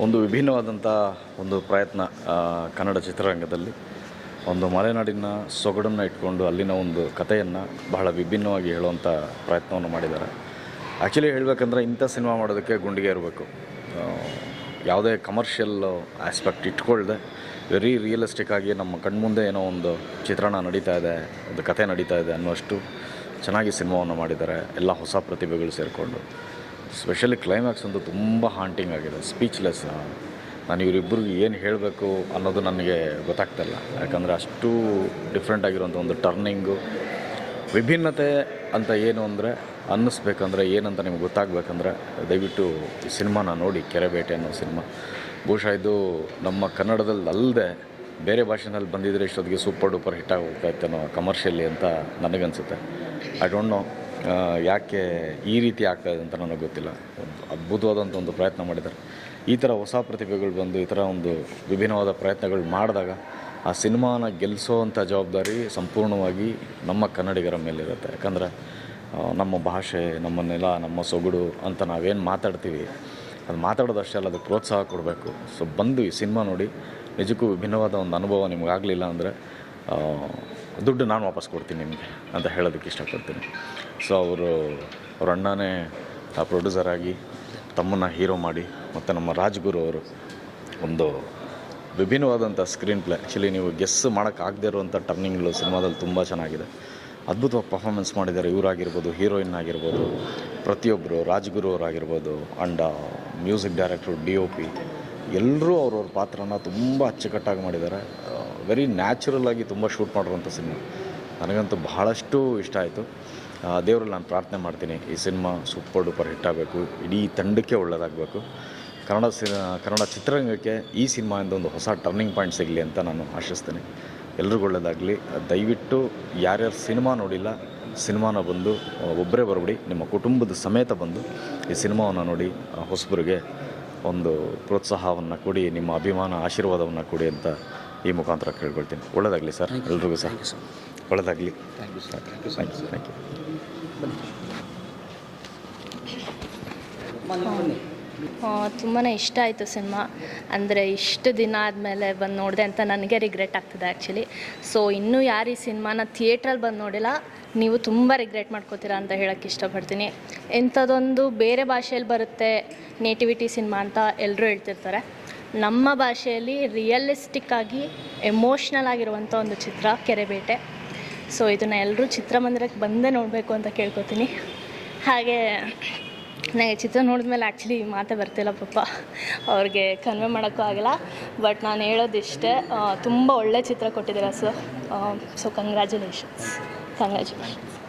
ಒಂದು ವಿಭಿನ್ನವಾದಂಥ ಒಂದು ಪ್ರಯತ್ನ ಕನ್ನಡ ಚಿತ್ರರಂಗದಲ್ಲಿ. ಒಂದು ಮಲೆನಾಡಿನ ಸೊಗಡನ್ನು ಇಟ್ಕೊಂಡು ಅಲ್ಲಿನ ಒಂದು ಕಥೆಯನ್ನು ಬಹಳ ವಿಭಿನ್ನವಾಗಿ ಹೇಳುವಂಥ ಪ್ರಯತ್ನವನ್ನು ಮಾಡಿದ್ದಾರೆ. ಆ್ಯಕ್ಚುಲಿ ಹೇಳಬೇಕಂದ್ರೆ ಇಂಥ ಸಿನಿಮಾ ಮಾಡೋದಕ್ಕೆ ಗುಂಡಿಗೆ ಇರಬೇಕು. ಯಾವುದೇ ಕಮರ್ಷಿಯಲ್ ಆಸ್ಪೆಕ್ಟ್ ಇಟ್ಕೊಳ್ಳದೆ ವೆರಿ ರಿಯಲಿಸ್ಟಿಕ್ ಆಗಿ ನಮ್ಮ ಕಣ್ಮುಂದೆ ಏನೋ ಒಂದು ಚಿತ್ರಣ ನಡೀತಾ ಇದೆ, ಒಂದು ಕತೆ ನಡೀತಾ ಇದೆ ಅನ್ನುವಷ್ಟು ಚೆನ್ನಾಗಿ ಸಿನಿಮಾವನ್ನು ಮಾಡಿದ್ದಾರೆ, ಎಲ್ಲ ಹೊಸ ಪ್ರತಿಭೆಗಳು ಸೇರಿಕೊಂಡು. ಸ್ಪೆಷಲಿ ಕ್ಲೈಮ್ಯಾಕ್ಸ್ ಅಂತೂ ತುಂಬ ಹಾಂಟಿಂಗ್ ಆಗಿದೆ. ಸ್ಪೀಚ್ಲೆಸ್ ನಾನು ಇವರಿಬ್ಬರಿಗೆ ಏನು ಹೇಳಬೇಕು ಅನ್ನೋದು ನನಗೆ ಗೊತ್ತಾಗ್ತಾಯಿಲ್ಲ ಯಾಕಂದರೆ ಅಷ್ಟು ಡಿಫ್ರೆಂಟ್ ಆಗಿರುವಂಥ ಒಂದು ಟರ್ನಿಂಗು ವಿಭಿನ್ನತೆ ಅಂತ ಏನು ಅಂದರೆ ಅನ್ನಿಸ್ಬೇಕಂದ್ರೆ ಏನಂತ ನಿಮ್ಗೆ ಗೊತ್ತಾಗಬೇಕಂದ್ರೆ ದಯವಿಟ್ಟು ಈ ಸಿನಿಮಾನ ನೋಡಿ ಕೆರೆಬೇಟೆ ಅನ್ನೋ ಸಿನಿಮಾ. ಬಹುಶಃ ಇದು ನಮ್ಮ ಕನ್ನಡದಲ್ಲಿ ಅಲ್ಲದೆ ಬೇರೆ ಭಾಷೆನಲ್ಲಿ ಬಂದಿದ್ದರೆ ಇಷ್ಟೊತ್ತಿಗೆ ಸೂಪರ್ ಡೂಪರ್ ಹಿಟ್ ಆಗೋಗ್ತಾಯಿತ್ತೇನೋ ಕಮರ್ಷಿಯಲಿ ಅಂತ ನನಗನ್ಸುತ್ತೆ. ಐ ಡೋಂಟ್ ನೋ ಯಾಕೆ ಈ ರೀತಿ ಆಗ್ತಾಯಿದೆ ಅಂತ ನನಗೆ ಗೊತ್ತಿಲ್ಲ. ಒಂದು ಅದ್ಭುತವಾದಂಥ ಒಂದು ಪ್ರಯತ್ನ ಮಾಡಿದ್ದಾರೆ. ಈ ಥರ ಹೊಸ ಪ್ರತಿಭೆಗಳು ಬಂದು, ಈ ಥರ ಒಂದು ವಿಭಿನ್ನವಾದ ಪ್ರಯತ್ನಗಳು ಮಾಡಿದಾಗ ಆ ಸಿನಿಮಾನ ಗೆಲ್ಲಿಸೋವಂಥ ಜವಾಬ್ದಾರಿ ಸಂಪೂರ್ಣವಾಗಿ ನಮ್ಮ ಕನ್ನಡಿಗರ ಮೇಲಿರುತ್ತೆ. ಯಾಕಂದರೆ ನಮ್ಮ ಭಾಷೆ, ನಮ್ಮ ನೆಲ, ನಮ್ಮ ಸೊಗಡು ಅಂತ ನಾವೇನು ಮಾತಾಡ್ತೀವಿ, ಅದು ಮಾತಾಡೋದಷ್ಟೇ ಅಲ್ಲ ಅದಕ್ಕೆ ಪ್ರೋತ್ಸಾಹ ಕೊಡಬೇಕು. ಸೊ, ಬಂದು ಈ ಸಿನಿಮಾ ನೋಡಿ, ನಿಜಕ್ಕೂ ವಿಭಿನ್ನವಾದ ಒಂದು ಅನುಭವ ನಿಮಗಾಗಲಿಲ್ಲ ಅಂದರೆ ದುಡ್ಡು ನಾನು ವಾಪಸ್ ಕೊಡ್ತೀನಿ ನಿಮಗೆ ಅಂತ ಹೇಳೋದಕ್ಕೆ ಇಷ್ಟಪಡ್ತೀನಿ. ಸೊ ಅವರು, ಅವ್ರ ಅಣ್ಣನೇ ಆ ಪ್ರೊಡ್ಯೂಸರ್ ಆಗಿ ತಮ್ಮನ್ನು ಹೀರೋ ಮಾಡಿ ಮತ್ತು ನಮ್ಮ ರಾಜ್ಗುರು ಅವರು ಒಂದು ವಿಭಿನ್ನವಾದಂಥ ಸ್ಕ್ರೀನ್ ಪ್ಲೇ ಆ್ಯಕ್ಚುಲಿ ನೀವು ಗೆಸ್ ಮಾಡೋಕ್ಕಾಗದೇ ಇರುವಂಥ ಟರ್ನಿಂಗ್ಗಳು ಸಿನಿಮಾದಲ್ಲಿ ತುಂಬ ಚೆನ್ನಾಗಿದೆ. ಅದ್ಭುತವಾಗಿ ಪರ್ಫಾರ್ಮೆನ್ಸ್ ಮಾಡಿದ್ದಾರೆ. ಇವರಾಗಿರ್ಬೋದು ಹೀರೋಯಿನ್ ಆಗಿರ್ಬೋದು ಪ್ರತಿಯೊಬ್ಬರು Rajguru ಅವರಾಗಿರ್ಬೋದು, and music director D O P ಎಲ್ಲರೂ ಅವ್ರವ್ರ ಪಾತ್ರನ ತುಂಬ ಅಚ್ಚುಕಟ್ಟಾಗಿ ಮಾಡಿದ್ದಾರೆ. ವೆರಿ ನ್ಯಾಚುರಲ್ ಆಗಿ ತುಂಬ ಶೂಟ್ ಮಾಡಿರುವಂಥ ಸಿನಿಮಾ ನನಗಂತೂ ಬಹಳಷ್ಟು ಇಷ್ಟ ಆಯಿತು. ದೇವರಲ್ಲಿ ನಾನು ಪ್ರಾರ್ಥನೆ ಮಾಡ್ತೀನಿ, ಈ ಸಿನಿಮಾ ಸೂಪರ್ ಡೂಪರ್ ಹಿಟ್ ಆಗಬೇಕು, ಇಡೀ ತಂಡಕ್ಕೆ ಒಳ್ಳೆಯದಾಗಬೇಕು ಕನ್ನಡ ಸಿ ಕನ್ನಡ ಚಿತ್ರರಂಗಕ್ಕೆ ಈ ಸಿನಿಮಾಯಿಂದ ಒಂದು ಹೊಸ ಟರ್ನಿಂಗ್ ಪಾಯಿಂಟ್ ಸಿಗಲಿ ಅಂತ ನಾನು ಆಶಿಸ್ತೀನಿ. ಎಲ್ರಿಗೂ ಒಳ್ಳೆಯದಾಗಲಿ ದಯವಿಟ್ಟು ಯಾರ್ಯಾರು ಸಿನಿಮಾ ನೋಡಿಲ್ಲ ಸಿನಿಮಾನ ಬಂದು ಒಬ್ಬರೇ ಬರಬೇಡಿ. ನಿಮ್ಮ ಕುಟುಂಬದ ಸಮೇತ ಬಂದು ಈ ಸಿನಿಮಾವನ್ನು ನೋಡಿ ಹೊಸಬರಿಗೆ ಒಂದು ಪ್ರೋತ್ಸಾಹವನ್ನು ಕೊಡಿ, ನಿಮ್ಮ ಅಭಿಮಾನ, ಆಶೀರ್ವಾದವನ್ನು ಕೊಡಿ ಅಂತ ಈ ಮುಖಾಂತರ ಕೇಳ್ಕೊಳ್ತೀನಿ. ಒಳ್ಳೆಯದಾಗಲಿ ಸರ್ ಎಲ್ರಿಗೂ ಸರ್. ಒಳ್ಳೆಯದಾಗಲಿ thank you sir thank you thank you thank you ತುಂಬಾ ಇಷ್ಟ ಆಯಿತು ಸಿನಿಮಾ. ಅಂದರೆ ಇಷ್ಟು ದಿನ ಆದಮೇಲೆ ಬಂದು ನೋಡಿದೆ ಅಂತ ನನಗೆ ರಿಗ್ರೆಟ್ ಆಗ್ತದೆ ಆ್ಯಕ್ಚುಲಿ ಸೊ ಇನ್ನೂ ಯಾರು ಈ ಸಿನಿಮಾನ ಥಿಯೇಟ್ರಲ್ಲಿ ಬಂದು ನೋಡಿಲ್ಲ ನೀವು ತುಂಬ ರಿಗ್ರೆಟ್ ಮಾಡ್ಕೋತೀರಾ ಅಂತ ಹೇಳೋಕ್ಕೆ ಇಷ್ಟಪಡ್ತೀನಿ. ಇಂಥದ್ದೊಂದು ಬೇರೆ ಭಾಷೆಯಲ್ಲಿ ಬರುತ್ತೆ ನೇಟಿವಿಟಿ ಸಿನಿಮಾ ಅಂತ ಎಲ್ಲರೂ ಹೇಳ್ತಿರ್ತಾರೆ. ನಮ್ಮ ಭಾಷೆಯಲ್ಲಿ ರಿಯಲಿಸ್ಟಿಕ್ ಆಗಿ ಎಮೋಷ್ನಲ್ ಆಗಿರುವಂಥ ಒಂದು ಚಿತ್ರ, ಕೆರೆಬೇಟೆ. ಸೊ ಇದನ್ನು ಎಲ್ಲರೂ ಚಿತ್ರಮಂದಿರಕ್ಕೆ ಬಂದೇ ನೋಡಬೇಕು ಅಂತ ಕೇಳ್ಕೊತೀನಿ. ಹಾಗೆ ನನಗೆ ಚಿತ್ರ ನೋಡಿದ್ಮೇಲೆ ಆ್ಯಕ್ಚುಲಿ ಮಾತೇ ಬರ್ತಿಲ್ಲ ಪಾಪ. ಅವ್ರಿಗೆ ಕನ್ವೆ ಮಾಡೋಕ್ಕೂ ಆಗಿಲ್ಲ. ಬಟ್ ನಾನು ಹೇಳೋದಿಷ್ಟೇ ತುಂಬ ಒಳ್ಳೆ ಚಿತ್ರ ಕೊಟ್ಟಿದ್ದೀರಾ ಸರ್ ಸೊ ಕಂಗ್ರ್ಯಾಚುಲೇಷನ್ಸ್ ಕಂಗ್ರ್ಯಾಚುಲೇಷನ್ಸ್